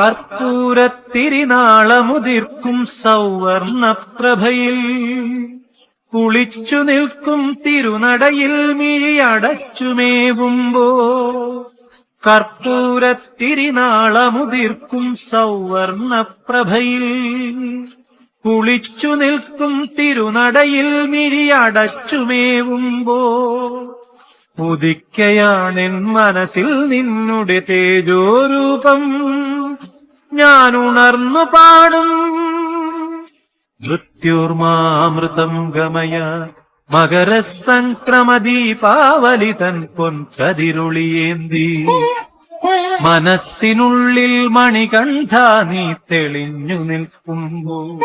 കർപ്പൂരത്തിരിനാളമുതിർക്കും സൗവർണപ്രഭയിൽ. കുളിച്ചു നിൽക്കും തിരുനടയിൽ മിഴിയടച്ചുമേവുമ്പോ കർപ്പൂരത്തിരിനാളമുതിർക്കും സൗവർണപ്രഭയിൽ. കുളിച്ചു നിൽക്കും തിരുനടയിൽ മിഴിയടച്ചുമേവുമ്പോ ഉദിക്കയാണെൻ മനസ്സിൽ നിന്നുടെ തേജോരൂപം. ഞാൻ ഉണർന്നു പാടും. മൃത്യുർമാമൃതം ഗമയ. മകരസംക്രമദീപാവലി തൻ പൊൻകതിരുളിയേന്തി. മനസ്സിനുള്ളിൽ മണികണ്ഠ നീ തെളിഞ്ഞു നിൽക്കുമ്പോ